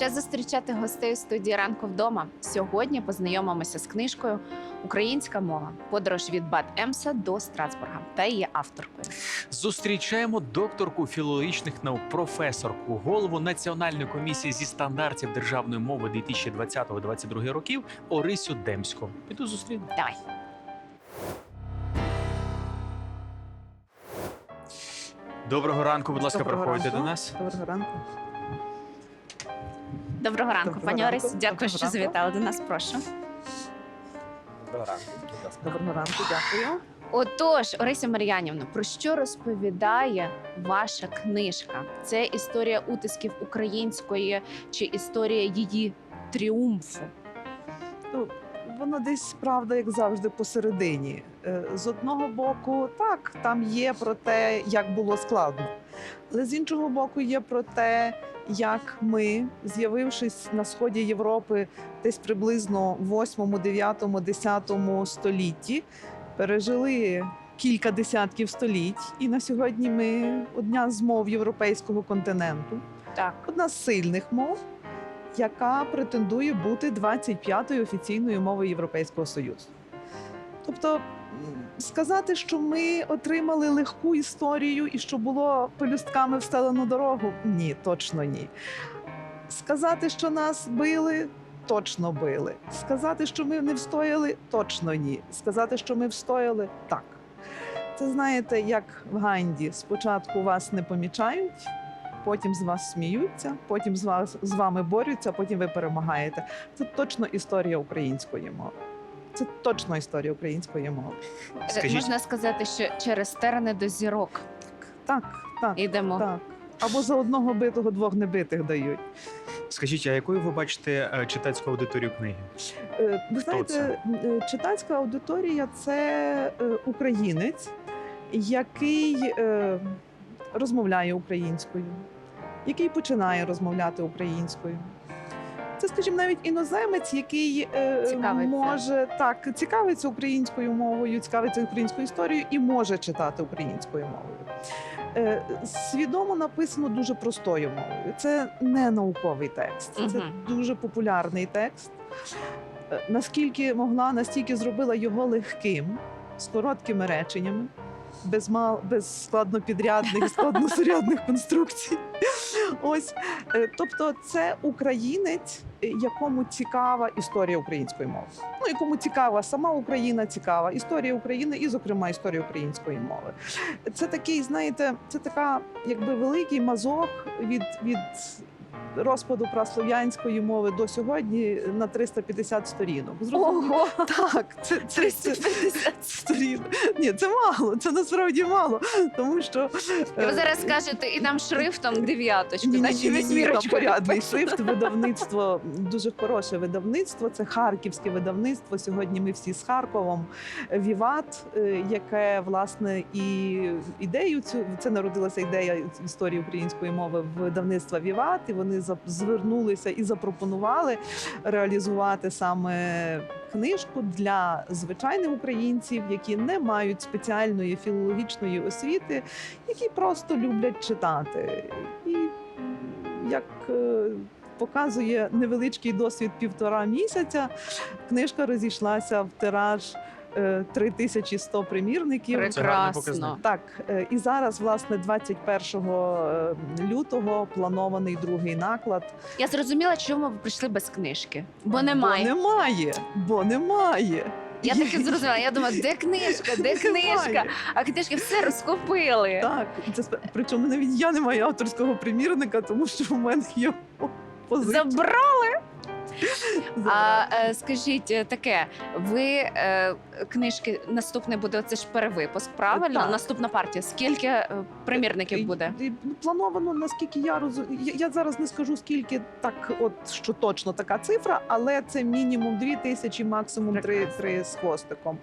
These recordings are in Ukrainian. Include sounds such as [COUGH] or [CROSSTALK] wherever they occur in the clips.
Час зустрічати гостей у студії ранку вдома. Сьогодні познайомимося з книжкою Українська мова. Подорож від Бад Емса до Страсбурга та її авторкою. Зустрічаємо докторку філологічних наук, професорку, голову Національної комісії зі стандартів державної мови 2020-2022 років Орисю Демську. Піду зустріну. Давай. Доброго ранку, будь ласка, Доброго проходьте ранку. до нас. Доброго ранку. Доброго ранку, Доброго пані ранку. Орисі. Дякую, Доброго що ранку. завітали до нас. Прошу. Доброго ранку, дякую. Отож, Орися Мар'янівна, про що розповідає ваша книжка? Це історія утисків української чи історія її тріумфу? Ну, воно десь правда, як завжди, посередині. Е, З одного боку, так, там є про те, як було складно. Але з іншого боку, є про те, як ми, з'явившись на сході Європи десь приблизно в 8, 9, 10 столітті, пережили кілька десятків століть, і на сьогодні ми одна з мов європейського континенту. Так. одна з сильних мов, яка претендує бути 25-ю офіційною мовою Європейського Союзу. Тобто сказати, що ми отримали легку історію і що було пелюстками встелену дорогу ні, точно ні. Сказати, що нас били. Точно били. Сказати, що ми не встояли, точно ні. Сказати, що ми встояли, так. Це знаєте, як в Ганді. Спочатку вас не помічають, потім з вас сміються, потім з вас з вами борються, потім ви перемагаєте. Це точно історія української мови. Це точно історія української мови. Скажіть- Можна сказати, що через терни до зірок Так, так, йдемо. так. Або за одного битого двох небитих дають. Скажіть, а якою ви бачите е, читацьку аудиторію книги? Е, Ви знаєте, е, читацька аудиторія це українець, який розмовляє українською, який починає розмовляти українською. Це, скажімо, навіть іноземець, який е, Цікавиться. може так цікавиться українською мовою, цікавиться українською історією і може читати українською мовою. Е, Свідомо написано дуже простою мовою. Це не науковий текст, це Мгм. дуже популярний текст. Е, Наскільки могла, настільки зробила його легким, з короткими реченнями, без мал, без складнопідрядних, складносурядних конструкцій. Ось, е, тобто, це українець, е, якому цікава історія української мови. Ну, якому цікава сама Україна, цікава історія України, і, зокрема, історія української мови. Це такий, знаєте, це така, якби великий мазок від, від розпаду праслов'янської мови до сьогодні на 350 сторінок. Ого! Так, це, це, це, 350 сторінок. Ні, це мало, це насправді мало, тому що І ви е, зараз скажете, і там шрифтом дев'яточку, наче вісьмірочку. порядний шрифт, видавництво дуже хороше видавництво. Це харківське видавництво. Сьогодні ми всі з Харковом. Віват, е, яке власне і ідею цю це народилася ідея історії української мови в видавництва Віват. І вони за- звернулися і запропонували реалізувати саме книжку для звичайних українців, які не мають спеціальної філологічної освіти, які просто люблять читати. І як е, показує невеличкий досвід півтора місяця, книжка розійшлася в тираж. Е, 3100 примірників. Прекрасно. Так, е, і зараз, власне, 21 лютого планований другий наклад. Я зрозуміла, чому ви прийшли без книжки. Бо немає. Бо немає, бо немає. Я так і зрозуміла. Я думаю, де книжка, де [LAUGHS] книжка? А книжки все розкупили. Так, це причому навіть я не маю авторського примірника, тому що в мене є позиція. Забрали. [LAUGHS] А е, скажіть е, таке: ви е, книжки наступне буде оце ж перевипуск, правильно? Так. Наступна партія. Скільки е, примірників буде? І- і Плановано, наскільки я розумію. Я, я зараз не скажу скільки так, от що точно така цифра, але це мінімум дві тисячі, максимум три, Прекрасно. три з хвостиком.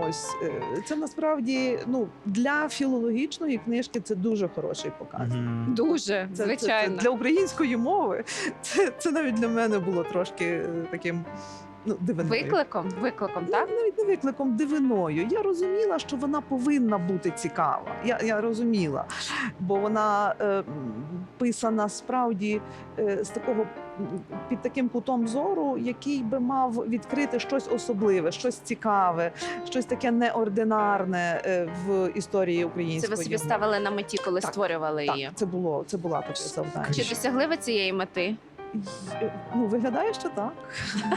Ось е, це насправді ну для філологічної книжки це дуже хороший показник. Мгм. Дуже Це, це, це звичайно. для української мови. Це, це навіть для мене було трошки е, таким Ну, дивиною. Викликом, викликом, так? Ну, навіть не викликом дивиною. Я розуміла, що вона повинна бути цікава. Я, я розуміла, бо вона е, писана справді е, з такого під таким кутом зору, який би мав відкрити щось особливе, щось цікаве, щось таке неординарне е, в історії Це української. ви собі ставили на меті, коли Так, створювали Так, її. це було це була таке завдання. Чи досягли ви цієї мети? Ну, виглядає, що так.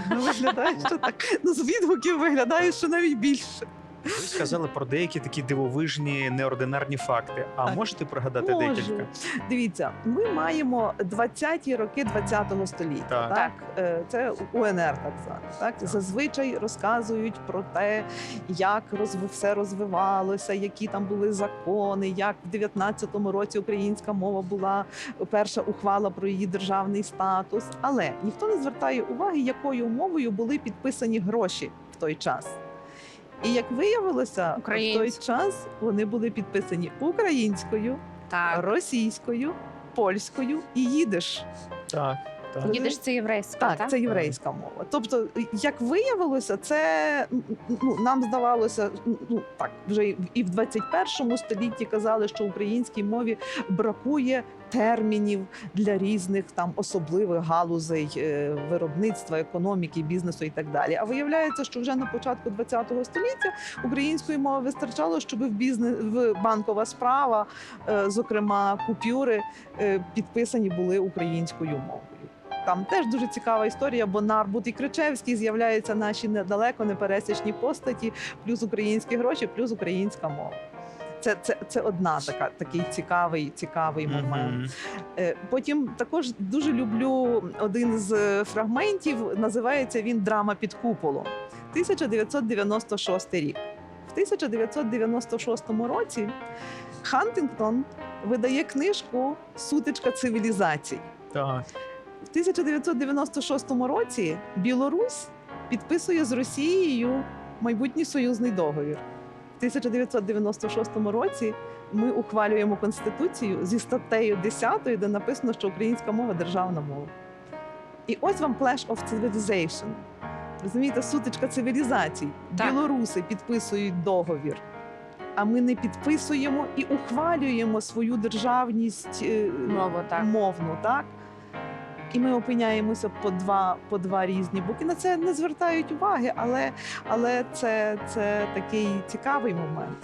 Виглядає, що так. Ну, з відгуків виглядає, що навіть більше. Ви сказали про деякі такі дивовижні неординарні факти. А Так. можете пригадати Можу. декілька? Дивіться, ми маємо 20-ті роки 20-го століття. Так. Так. Е, Це УНР, так звано. Так? Так. Зазвичай розказують про те, як розв... все розвивалося, які там були закони, як в 19-му році українська мова була перша ухвала про її державний статус. Але ніхто не звертає уваги, якою мовою були підписані гроші в той час. І як виявилося, в той час вони були підписані українською, Так. російською, польською і їдеш. Так. Так. Розумієш? Це єврейська, Так, так? це єврейська мова. Тобто, як виявилося, це ну нам здавалося, ну так вже і в- і в 21 столітті казали, що українській мові бракує термінів для різних там особливих галузей е, виробництва, економіки, бізнесу і так далі. А виявляється, що вже на початку 20 століття української мови вистачало, щоб в бізнес в банкова справа, е, зокрема купюри, е, підписані були українською мовою. Там теж дуже цікава історія, бо Нарбут і Кричевський з'являються наші недалеко непересічні постаті, плюс українські гроші, плюс українська мова. Це, це, це одна така такий цікавий, цікавий момент. Мгм. Е, Потім також дуже люблю один з е, фрагментів. Називається він Драма під куполом. 1996 рік. В 1996 році Хантингтон видає книжку Сутичка цивілізацій. Так. В 1996 році Білорусь підписує з Росією майбутній союзний договір. В 1996 році ми ухвалюємо конституцію зі статтею 10, де написано, що українська мова державна мова. І ось вам Clash of Civilization. Розумієте, сутичка цивілізацій. Так. Білоруси підписують договір. А ми не підписуємо і ухвалюємо свою державність е, Мову, так. мовну, так? І ми опиняємося по два, по два різні боки. На це не звертають уваги, але, але це, це такий цікавий момент.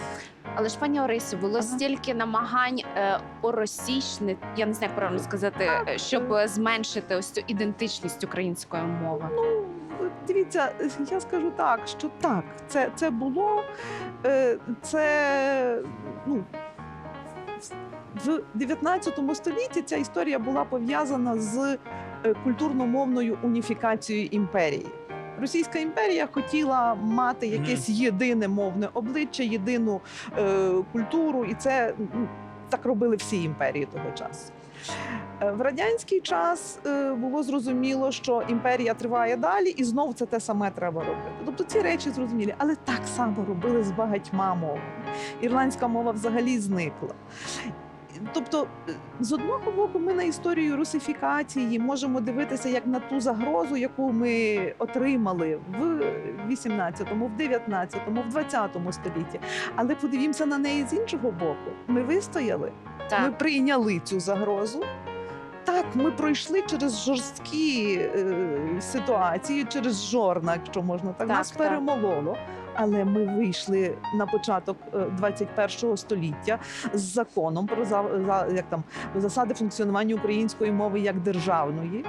Але ж пані Орисю, було Ага. стільки намагань е, оросійщини, я не знаю, як правильно сказати, е, щоб е, зменшити ось цю ідентичність української мови. Ну, дивіться, я скажу так, що так, це, це було. е, Це ну, в 19 столітті ця історія була пов'язана з е, культурно-мовною уніфікацією імперії. Російська імперія хотіла мати якесь єдине мовне обличчя, єдину е, культуру, і це так робили всі імперії того часу. Е, В радянський час е, було зрозуміло, що імперія триває далі, і знов це те саме треба робити. Тобто ці речі зрозумілі, але так само робили з багатьма мовами. Ірландська мова взагалі зникла. Тобто, е, з одного боку, ми на історію русифікації можемо дивитися як на ту загрозу, яку ми отримали в 18-му, в 19-му, в 20-му столітті. Але подивімося на неї з іншого боку. Ми вистояли, ми прийняли цю загрозу. Так, ми пройшли через жорсткі е, ситуації, через жорна, якщо можна так, Так, нас так. перемололо. Але ми вийшли на початок е, 21 століття з законом про за, за- як там засади функціонування української мови як державної.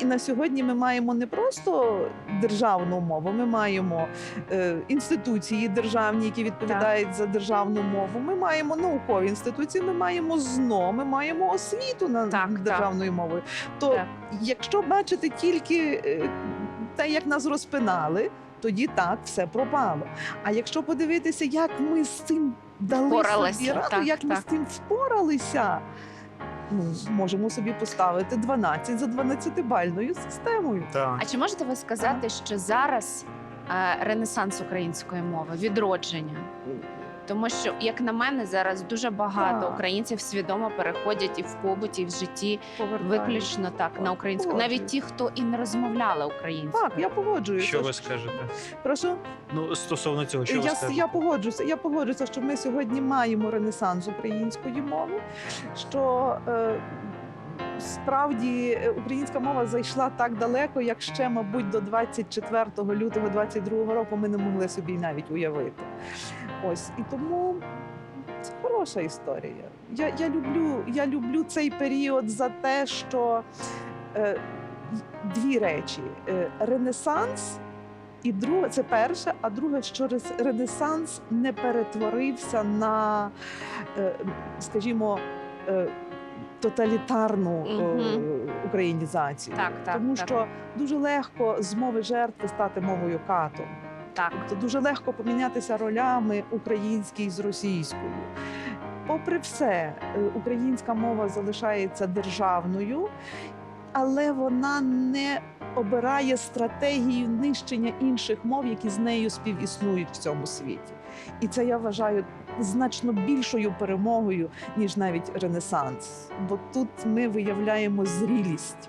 І на сьогодні ми маємо не просто державну мову, ми маємо е, інституції державні, які відповідають за державну мову. Ми маємо наукові інституції, ми маємо ЗНО, ми маємо освіту на Так, так. державною мовою. То Так. якщо бачити тільки е, те, як нас розпинали, тоді так все пропало. А якщо подивитися, як ми з цим дали Впоралися, собі раду, так, як ми так. з цим впоралися. Ну, можемо собі поставити 12 за 12-бальною системою. Так. а чи можете ви сказати, що зараз е, ренесанс української мови, відродження? Тому що, як на мене, зараз дуже багато Так. українців свідомо переходять і в побуті, і в житті Повертаю. виключно так на українську, навіть ті, хто і не розмовляли українською. Так, я погоджуюся. Що ви скажете? Прошу. Ну стосовно цього, що ви я, скажете? я погоджуюся. Я погоджуюся, що ми сьогодні маємо ренесанс української мови. Що е, справді е, українська мова зайшла так далеко, як ще, мабуть, до 24 лютого 22 року ми не могли собі навіть уявити. Ось і тому. Це хороша історія. Я, я, люблю, я люблю цей період за те, що е, дві речі: Е, Ренесанс і друге, це перше, а друге, що Ренесанс не перетворився на, е, скажімо, е, тоталітарну е, українізацію. Так, так, Тому так. що дуже легко з мови жертви стати мовою катом. Так. То дуже легко помінятися ролями українській з російською. Попри все, е, українська мова залишається державною, але вона не обирає стратегію нищення інших мов, які з нею співіснують в цьому світі. І це я вважаю значно більшою перемогою, ніж навіть Ренесанс. Бо тут ми виявляємо зрілість.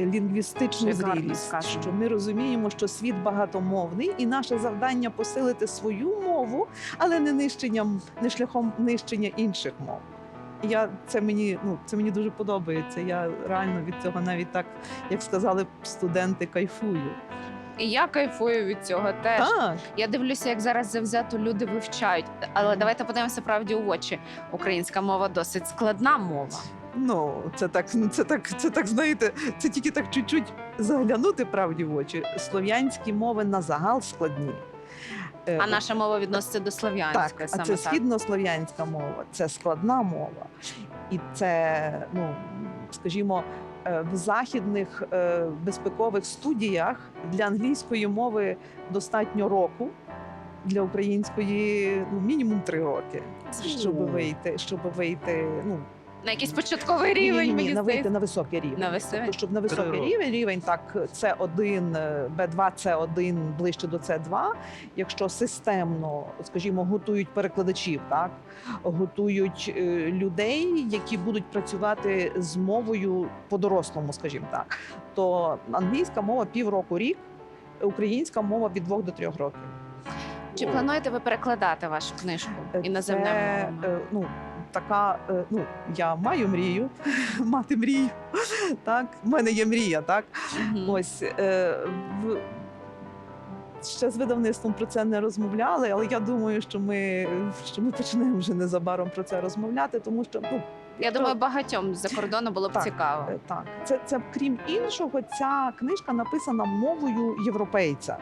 Лінгвістичну Шикарно зрілість, сказано. що ми розуміємо, що світ багатомовний, і наше завдання посилити свою мову, але не нищенням, не шляхом нищення інших мов. Я це мені ну це мені дуже подобається. Я реально від цього навіть так, як сказали б студенти, кайфую. І я кайфую від цього теж. Так, Я дивлюся, як зараз завзято люди вивчають. Але давайте подивимося правді у очі. Українська мова досить складна мова. ну це так, це так, це так, знаєте, це тільки так чуть-чуть заглянути правді в очі. Слов'янські мови на загал складні. Е, А наша мова відноситься до слов'янської. Так, а це так. східнослов'янська мова, це складна мова. І це, ну скажімо, в західних е, безпекових студіях для англійської мови достатньо року. Для української ну мінімум три роки, щоб вийти, щоб вийти. Ну На якийсь початковий рівень, ні, ні, ні, мені на здається. на високий рівень. На високий? Тобто, щоб на високий роки. рівень, рівень так, це 1 Б2, це 1 ближче до це 2 Якщо системно, скажімо, готують перекладачів, так готують е, людей, які будуть працювати з мовою по-дорослому, скажімо так, то англійська мова півроку рік, українська мова від двох до трьох років. Чи плануєте ви перекладати вашу книжку Е, мовами? е, ну, така, е, ну, я маю мрію, [LAUGHS] мати мрію. Так, в мене є мрія, так. Ось е, в ще з видавництвом про це не розмовляли, але я думаю, що ми, що ми почнемо вже незабаром про це розмовляти, тому що ну. Я якщо- думаю, багатьом з-за кордону було б Так. цікаво. Е, Так, це, це крім іншого, ця книжка написана мовою європейця.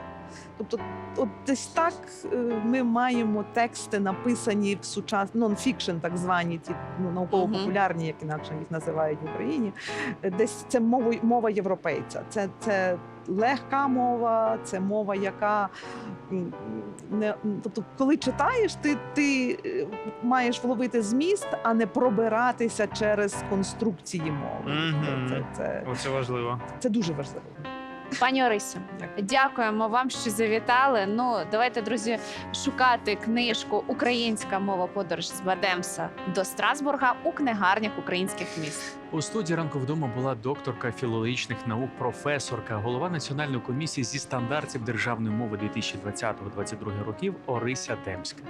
Тобто, от десь так е, ми маємо тексти, написані в сучас... нон-фікшн, так звані, ті ну, науково-популярні, як інакше їх називають в Україні. Е, Десь це мова, мова європейця. Це, це легка мова, це мова, яка не тобто, коли читаєш, ти, ти е, маєш вловити зміст, а не пробиратися через конструкції мови. Мгм. Це, це, Оце важливо. це дуже важливо. Пані Орисю, дякуємо вам, що завітали. Ну давайте, друзі, шукати книжку Українська мова подорож з Бадемса до Страсбурга у книгарнях українських міст. У студії ранку вдома була докторка філологічних наук, професорка, голова національної комісії зі стандартів державної мови 2020-2022 років Орися Демська.